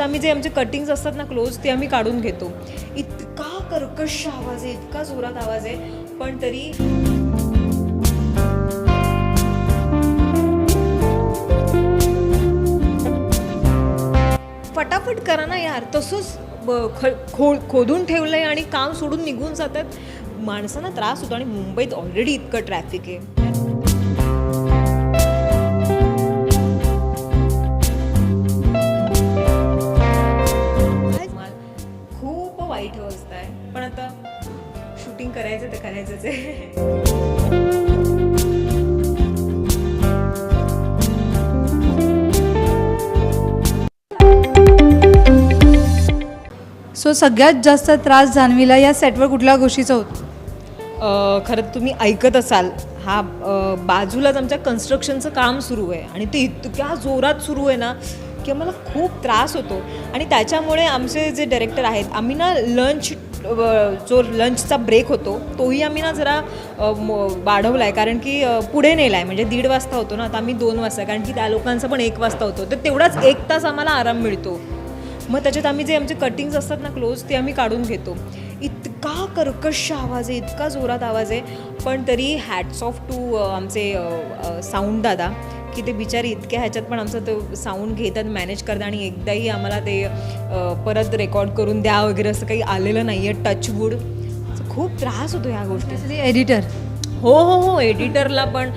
आम्ही जे आमचे कटिंग्स असतात ना क्लोज ते आम्ही काढून घेतो. इतका कर्कश आवाज आहे इतका जोरात आवाज आहे पण तरी फटाफट करा ना यार तसंच ब- ख- खो खोदून ठेवलंय आणि काम सोडून निघून जातात. माणसांना त्रास होतो आणि मुंबईत ऑलरेडी इतकं ट्रॅफिक आहे. तर करायचंच आहे. सो सगळ्यात जास्त त्रास जाणविला या सेटवर कुठल्या गोष्टीचा होतो? खरं तुम्ही ऐकत असाल हा बाजूलाच आमच्या कन्स्ट्रक्शनचं काम सुरू आहे. आणि ते इतक्या जोरात सुरू आहे ना की आम्हाला खूप त्रास होतो. आणि त्याच्यामुळे आमचे जे डायरेक्टर आहेत आम्ही ना लंच जो लंचचा ब्रेक होतो तोही आम्ही ना जरा वाढवला आहे कारण की पुढे नेला आहे म्हणजे दीड वाजता होतो ना आता आम्ही दोन वाजता. कारण की त्या लोकांचा पण एक वाजता होतो. तर तेवढाच एक तास आम्हाला आराम मिळतो. मग त्याच्यात आम्ही जे आमचे कटिंग्स असतात ना क्लोज ते आम्ही काढून घेतो. इतका कर्कश आवाज आहे इतका जोरात आवाज आहे. पण तरी हॅट्स ऑफ टू आमचे साऊंड दादा. की ते बिचारे इतक्या ह्याच्यात पण आमचं ते साऊंड घेतात मॅनेज करतात आणि एकदाही आम्हाला ते परत रेकॉर्ड करून द्या वगैरे असं काही आलेलं नाही आहे टचवूड खूप त्रास होतो ह्या गोष्टी. एडिटर हो हो हो एडिटरला पण.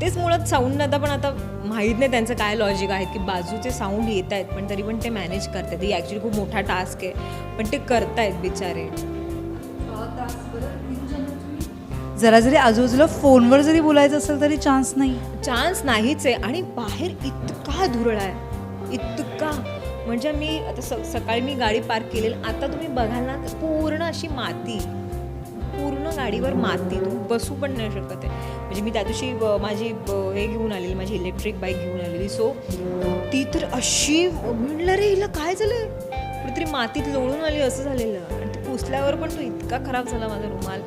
तेच मुळात साऊंड दादा पण आता माहीत नाही त्यांचं काय लॉजिक आहे की बाजूचे साऊंड येत आहेत पण तरी पण ते मॅनेज करतात. ही ॲक्च्युली खूप मोठा टास्क आहे. पण ते करतायत बिचारे. जरा जरी आजूबाजूला फोनवर जरी बोलायचं असेल तरी चान्स नाही. चान्स नाहीच आहे. आणि बाहेर इतका धुरळा आहे. इतका. म्हणजे मी आता स सकाळी मी गाडी पार्क केलेली. आता तुम्ही बघाल ना तर पूर्ण अशी माती. पूर्ण गाडीवर माती. तुम्ही बसू पण नाही शकत आहे. म्हणजे मी त्या दिवशी माझी हे घेऊन आलेली माझी इलेक्ट्रिक बाईक घेऊन आलेली. सो ती तर अशी म्हणलं रे हिला. काय झालं कुठेतरी मातीत लोळून आली असं झालेलं. आणि ते पुसल्यावर पण तो इतका खराब झाला माझा रुमाल.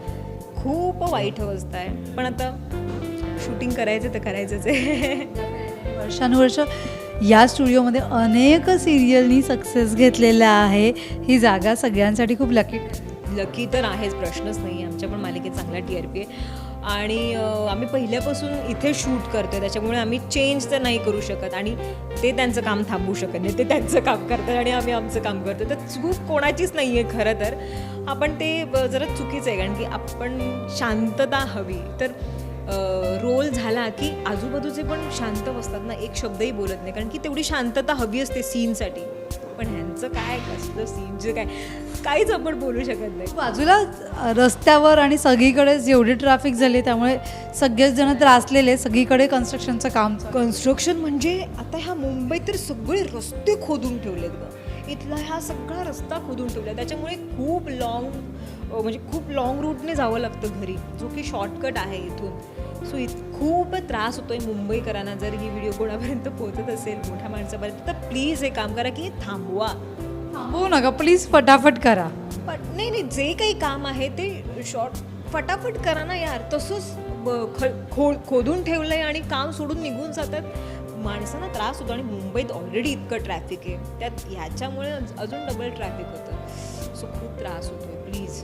खूप वाईट अवस्था आहे. पण आता शूटिंग करायचं तर करायचंच आहे. वर्षानुवर्ष या स्टुडिओमध्ये अनेक सिरियलनी सक्सेस घेतलेला आहे. ही जागा सगळ्यांसाठी खूप लकी लकी तर आहेच प्रश्नच नाही आमच्या पण मालिकेत चांगला टी आर पी आहे. आणि आम्ही पहिल्यापासून इथे शूट करतोय. त्याच्यामुळे आम्ही चेंज तर नाही करू शकत आणि ते त्यांचं काम थांबवू शकत नाही. ते त्यांचं काम करतात आणि आम्ही आमचं काम करतो. तर चूक कोणाचीच नाही आहे खरं तर. आपण ते ब- जरा चुकीचं आहे. कारण की आपण शांतता हवी. तर रोल झाला की आजूबाजूचे पण शांत बसतात ना एक शब्दही बोलत नाही. कारण की तेवढी शांतता हवी असते सीनसाठी पण ह्यांचं काय कसलं सीनचं काय काहीच आपण बोलू शकत नाही. बाजूला रस्त्यावर आणि सगळीकडे जेवढी ट्रॅफिक झाली त्यामुळे सगळेच जण त्रासलेले सगळीकडे कन्स्ट्रक्शनचं काम. कन्स्ट्रक्शन म्हणजे आता ह्या मुंबईत तर सगळे रस्ते खोदून ठेवलेत ग. इथला हा सगळा रस्ता खोदून ठेवला त्याच्यामुळे खूप लॉंग म्हणजे खूप लॉंग रूटने जावं लागतं घरी जो की शॉर्टकट आहे इथून. सो इत खूप त्रास होतोय मुंबईकरांना जर ही व्हिडिओ कोणापर्यंत पोहोचत असेल मोठ्या माणसापर्यंत. तर प्लीज हे काम करा की हे थांबवा. थांबवू नका प्लीज फटाफट करा. पण नाही नाही जे काही काम आहे ते शॉर्ट फटाफट करा ना यार. तसंच ख- खो खोदून ठेवलंय आणि काम सोडून निघून जातात. माणसांना त्रास होतो आणि मुंबईत ऑलरेडी इतकं ट्रॅफिक आहे. त्यात ह्याच्यामुळे अज- अजून डबल ट्रॅफिक होतं. सो खूप त्रास होतो प्लीज